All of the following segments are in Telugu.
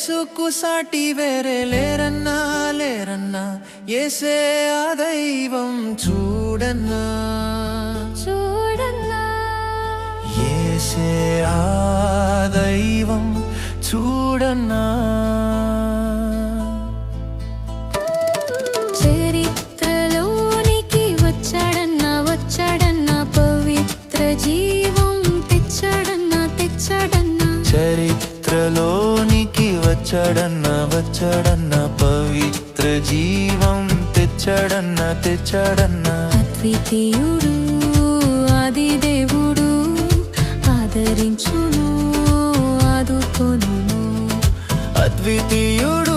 ఏసుకు సాటి వేరే లేరన్నా లేరన్నా ఏసే ఆ దైవం చూడన్నా. చూడన్నా. ఏసే ఆ దైవం చూడన్నా. చరిత్రలోనికి వచ్చాడన్నా వచ్చాడన్నా పవిత్ర జీవం వచ్చాడన్న వచ్చాడన్న పవిత్ర జీవం తెచ్చాడన్న తెచ్చాడన్న. అద్వితీయుడు ఆది దేవుడు ఆదరించును ఆదుకొను అద్వితీయుడు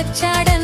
వచ్చాడన్న